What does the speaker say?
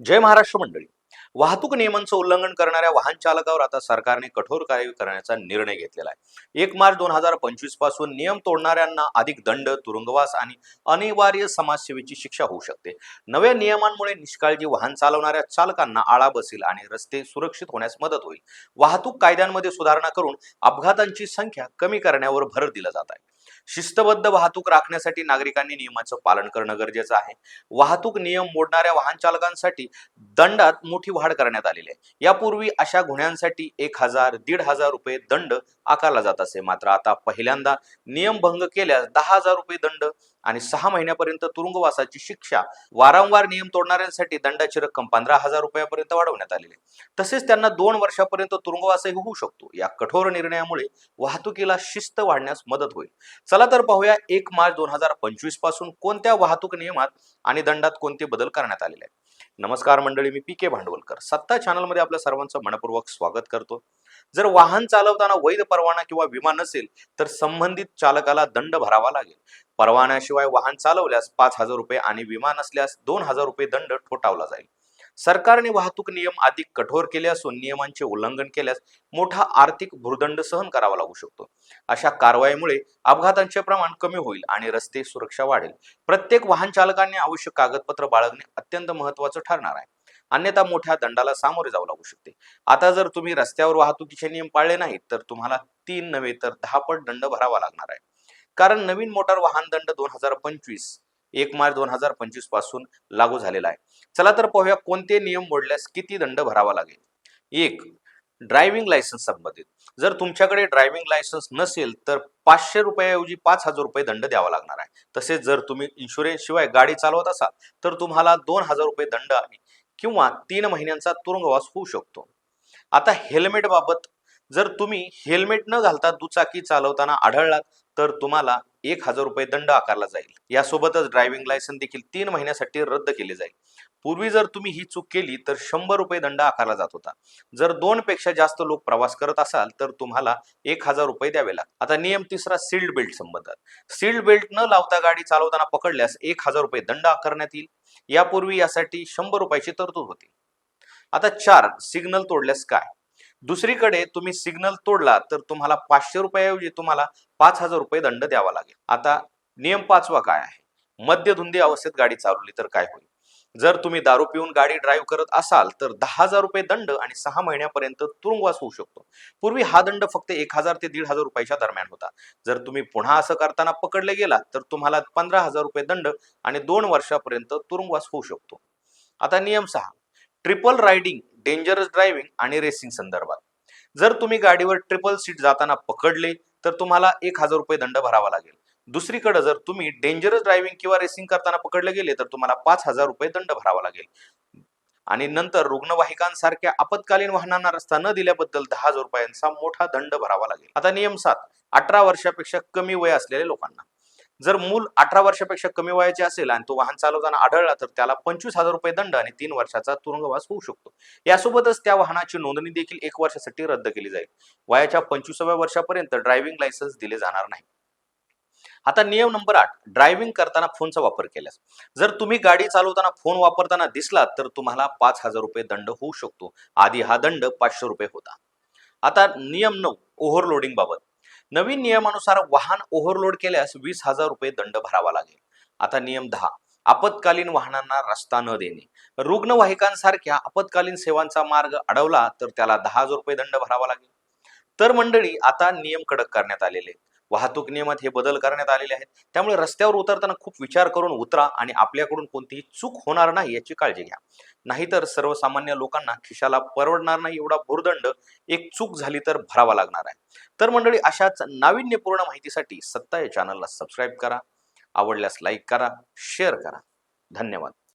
जय महाराष्ट्र मंडळी. वाहतूक नियमांचं उल्लंघन करणाऱ्या वाहन चालकावर आता सरकारने कठोर कारवाई करण्याचा निर्णय घेतलेला आहे. एक मार्च दोन हजार पंचवीसपासून नियम तोडणाऱ्यांना अधिक दंड तुरुंगवास आणि अनिवार्य समाजसेवेची शिक्षा होऊ शकते. नव्या नियमांमुळे निष्काळजी वाहन चालवणाऱ्या चालकांना आळा बसेल आणि रस्ते सुरक्षित होण्यास मदत होईल. वाहतूक कायद्यांमध्ये सुधारणा करून अपघातांची संख्या कमी करण्यावर भर दिला जात आहे. शिस्तबद्ध वाहतूक राखण्यासाठी नागरिकांनी नियमाचं पालन करणं गरजेचं आहे. वाहतूक नियम मोडणाऱ्या वाहन चालकांसाठी दंडात मोठी वाढ करण्यात आलेली आहे. यापूर्वी अशा गुन्ह्यांसाठी एक हजार दीड हजार रुपये दंड आकारला जात असे. मात्र आता पहिल्यांदा नियम भंग केल्यास दहा हजार रुपये दंड आणि सहा महिन्यापर्यंत तुरुंगवासाची शिक्षा वारंवार नियम तोडणाऱ्यांसाठी दंडाची रक्कम पंधरा हजार रुपयापर्यंत वाढवण्यात आलेली आहे. तसेच त्यांना दोन वर्षापर्यंत तुरुंगवासही होऊ शकतो. या कठोर निर्णयामुळे वाहतुकीला शिस्त वाढण्यास मदत होईल. चला तर पाहूया एक मार्च दोन हजार पंचवीसपासून कोणत्या वाहतूक नियमात आणि दंडात कोणते बदल करण्यात आलेले आहेत. नमस्कार मंडळी मी पी के भांडवलकर. सत्ता चॅनलमध्ये आपल्या सर्वांचं मनपूर्वक स्वागत करतो. जर वाहन चालवताना वैध परवाना किंवा विमा नसेल तर संबंधित चालकाला दंड भरावा लागेल. परवान्याशिवाय वाहन चालवल्यास पाच हजार रुपये आणि विमा नसल्यास दोन हजार रुपये दंड ठोठावला जाईल. सरकारने वाहतूक नियम अधिक कठोर केले असून नियमांचे उल्लंघन केल्यास मोठा आर्थिक भूर्दंड सहन करावा लागू शकतो. अशा कारवाईमुळे अपघातांचे प्रमाण कमी होईल आणि रस्ते सुरक्षा वाढेल. प्रत्येक वाहन चालकाने आवश्यक कागदपत्र बाळगणे अत्यंत महत्वाचं ठरणार आहे. अन्यथा मोठ्या दंडाला सामोरे जावं लागू शकते. आता जर तुम्ही रस्त्यावर वाहतुकीचे नियम पाळले नाहीत तर तुम्हाला तीन नव्हे तर दहा पट दंड भरावा लागणार आहे. कारण नवीन मोटार वाहन दंड दोन हजार पंचवीस एक मार्च दोन हजार पंचवीसपासून लागू झालेला आहे. चला तर पाहूया कोणते नियम मोडल्यास किती दंड भरावा लागेल? एक ड्रायव्हिंग लायसन्स संबंधित. जर तुमच्याकडे ड्रायव्हिंग लायसन्स नसेल तर पाचशे रुपयाऐवजी पाच हजार रुपये दंड द्यावा लागणार आहे. तसेच जर तुम्ही इन्शुरन्स शिवाय गाडी चालवत असाल तर तुम्हाला दोन हजार रुपये दंड आणि किंवा तीन महिन्यांचा तुरुंगवास होऊ शकतो. आता हेल्मेट बाबत जर तुम्ही हेल्मेट न घालता दुचाकी चालवताना आढळलात तर तुम्हाला एक हजार रुपये दंड आकारला जाईल. यासोबतच ड्रायव्हिंग लायसन देखील तीन महिन्यासाठी रद्द केले जाईल. पूर्वी जर तुम्ही ही चूक केली तर शंभर रुपये दंड आकारला जात होता. जर दोन पेक्षा जास्त लोक प्रवास करत असाल तर तुम्हाला एक हजार रुपये द्यावे लागतात. आता नियम तिसरा सील्ड बेल्ट संबंधात. सील्ड बेल्ट न लावता गाडी चालवताना पकडल्यास एक हजार रुपये दंड आकारण्यात येईल. यापूर्वी यासाठी शंभर रुपयाची तरतूद होती. आता चार सिग्नल तोडल्यास काय? दुसरीकडे तुम्ही सिग्नल तोडला तर तुम्हाला पाचशे रुपयाऐवजी तुम्हाला पाच हजार रुपये दंड द्यावा लागेल. आता नियम पाचवा काय आहे? मद्यधुंदी अवस्थेत गाडी चालवली तर काय होईल? जर तुम्ही दारू पिऊन गाडी ड्राईव्ह करत असाल तर दहा हजार रुपये दंड आणि सहा महिन्यापर्यंत तुरुंगवास होऊ शकतो. पूर्वी हा दंड फक्त एक हजार ते दीड हजार रुपयाच्या दरम्यान होता. जर तुम्ही पुन्हा असं करताना पकडले गेलात तर तुम्हाला पंधरा हजार रुपये दंड आणि दोन वर्षापर्यंत तुरुंगवास होऊ शकतो. आता नियम सहा. ट्रिपल रायडिंग डेंजरस ड्रायव्हिंग आणि रेसिंग संदर्भात. जर तुम्ही गाडीवर ट्रिपल सीट जाताना पकडले तर तुम्हाला एक हजार रुपये दंड भरावा लागेल. दुसरीकडे जर तुम्ही डेंजरस ड्रायव्हिंग किंवा रेसिंग करताना पकडले गेले तर तुम्हाला पाच हजार रुपये दंड भरावा लागेल. आणि नंतर रुग्णवाहिकांसारख्या आपत्कालीन वाहनांना रस्ता न दिल्याबद्दल दहा हजार रुपयांचा मोठा दंड भरावा लागेल. आता नियम सात अठरा वर्षापेक्षा कमी वय असलेल्या लोकांना. जर मूल अठरा वर्षापेक्षा कमी वयाचे असेल आणि तो वाहन चालवताना आढळला तर त्याला पंचवीस हजार रुपये दंड आणि तीन वर्षाचा तुरुंगवास होऊ शकतो. यासोबतच त्या वाहनाची नोंदणी देखील एक वर्षासाठी रद्द केली जाईल. वयाच्या पंचवीसाव्या वर्षापर्यंत ड्रायव्हिंग लायसन्स दिले जाणार नाही. आता नियम नंबर आठ ड्रायव्हिंग करताना फोनचा वापर केल्यास. जर तुम्ही गाडी चालवताना फोन वापरताना दिसलात तर तुम्हाला पाच हजार रुपये दंड होऊ शकतो. आधी हा दंड पाचशे रुपये होता. आता नियम नऊ ओव्हरलोडिंग बाबत. नवीन नियमानुसार वाहन ओव्हरलोड केल्यास वीस हजार रुपये दंड भरावा लागेल. आता नियम दहा. आपत्कालीन वाहनांना रस्ता न देणे. रुग्णवाहिकांसारख्या आपत्कालीन सेवांचा मार्ग अडवला तर त्याला दहा हजार रुपये दंड भरावा लागेल. तर मंडळी आता नियम कडक करण्यात आलेले आहेत. वाहतूक नियमात हे बदल करण्यात आलेले आहेत. त्यामुळे रस्त्यावर उतरताना खूप विचार करून उतरा आणि आपल्याकडून कोणतीही चूक होणार नाही याची काळजी घ्या. नाहीतर सर्वसामान्य लोकांना खिशाला परवडणार नाही एवढा भूर्दंड एक चूक झाली तर भरावा लागणार आहे. तर मंडळी अशाच नाविन्यपूर्ण माहितीसाठी सत्ता या चॅनलला सबस्क्राईब करा. आवडल्यास लाईक करा शेअर करा. धन्यवाद.